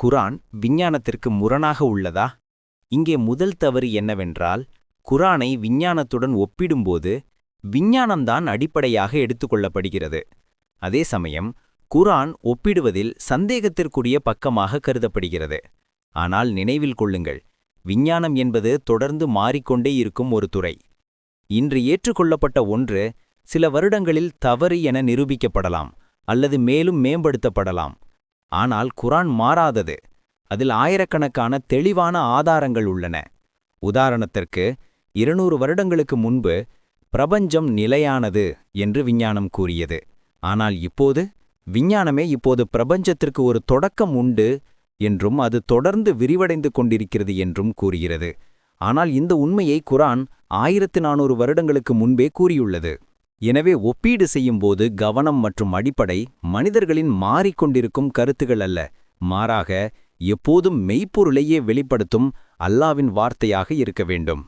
குரான் விஞ்ஞானத்திற்கு முரணாக உள்ளதா? இங்கே முதல் தவறு என்னவென்றால் குரானை விஞ்ஞானத்துடன் ஒப்பிடும்போது விஞ்ஞானம்தான் அடிப்படையாக எடுத்துக்கொள்ளப்படுகிறது அதே சமயம் குரான் ஒப்பிடுவதில் சந்தேகத்திற்குரிய பக்கமாக கருதப்படுகிறது. ஆனால் நினைவில் கொள்ளுங்கள் விஞ்ஞானம் என்பது தொடர்ந்து மாறிக்கொண்டே இருக்கும் ஒரு துறை. இன்று ஏற்றுக்கொள்ளப்பட்ட ஒன்று சில வருடங்களில் தவறு என நிரூபிக்கப்படலாம் அல்லது மேலும் மேம்படுத்தப்படலாம். ஆனால் குரான் மாறாதது. அதில் ஆயிரக்கணக்கான தெளிவான ஆதாரங்கள் உள்ளன. உதாரணத்திற்கு இருநூறு வருடங்களுக்கு முன்பு பிரபஞ்சம் நிலையானது என்று விஞ்ஞானம் கூறியது. ஆனால் இப்போது விஞ்ஞானமே இப்போது பிரபஞ்சத்திற்கு ஒரு தொடக்கம் உண்டு என்றும் அது தொடர்ந்து விரிவடைந்து கொண்டிருக்கிறது என்றும் கூறுகிறது. ஆனால் இந்த உண்மையை குரான் ஆயிரத்து நானூறு வருடங்களுக்கு முன்பே கூறியுள்ளது. எனவே ஒப்பீடு செய்யும்போது கவனம் மற்றும் அடிப்படை மனிதர்களின் மாறிக்கொண்டிருக்கும் கருத்துகள் அல்ல மாறாக எப்போதும் மெய்ப்பொருளையே வெளிப்படுத்தும் அல்லாவின் வார்த்தையாக இருக்க வேண்டும்.